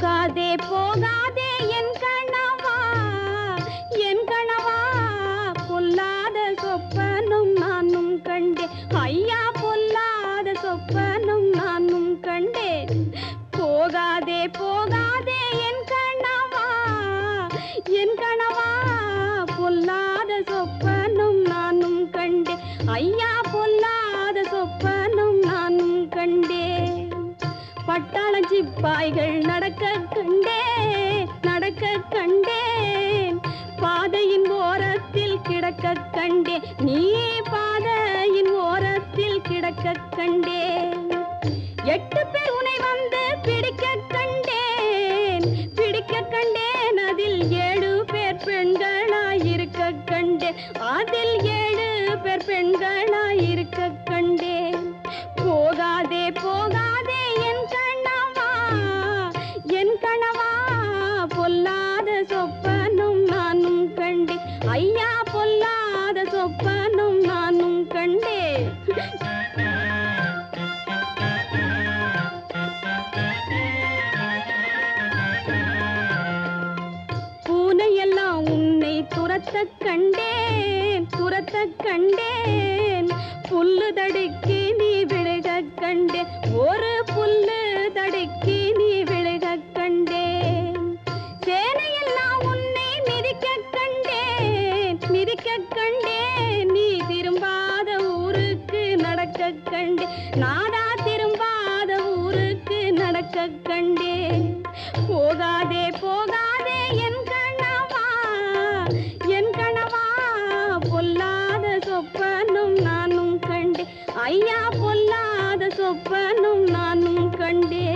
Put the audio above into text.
போகாதே போகாதே என் கணவா என் கணவா பொல்லாத சொப்பனும் நானும் கண்டேன். ஐயா பொல்லாத சொப்பனும் நானும் கண்டேன். போகாதே போகாதே என் கணவா என் கணவா பொல்லாத சொப்பனும் நானும் கண்டேன். ஐயா சிப்பாய்கள் நடக்க கண்டேன் நடக்க கண்டேன். பாதையின் ஓரத்தில் கிடக்க கண்டேன். நீ பாதையின் ஓரத்தில் கிடக்க கண்டேன். எட்டு பேர் உனை வந்து பிடிக்க கண்டேன். பிடிக்க கண்டேன். அதில் ஏழு பேர் பெண்களாயிருக்க கண்டேன். அதில் ஏழு பேர் பெண்களாயிருக்க கண்டேன். போகாதே போக பொல்லாத சொப்பனும் நானும் கண்டே. பூனையெல்லாம் உன்னை துரத்த கண்டேன் துரத்த கண்டேன். புல்லு தடுக்கி நீ விழுக கண்டேன். ஒரு புல்லு தடுக்கி நீ விழுக கண்டேன். சேனையெல்லாம் உன்னை மிதிக்க கண்டேன் மிதிக்க கண்டேன். நாடா திரும்பாத ஊருக்கு நடக்க கண்டே போகாதே போகாதே என் கணவா என் கணவா பொல்லாத சொப்பனும் நானும் கண்டே ஐயா பொல்லாத சொப்பனும் நானும் கண்டே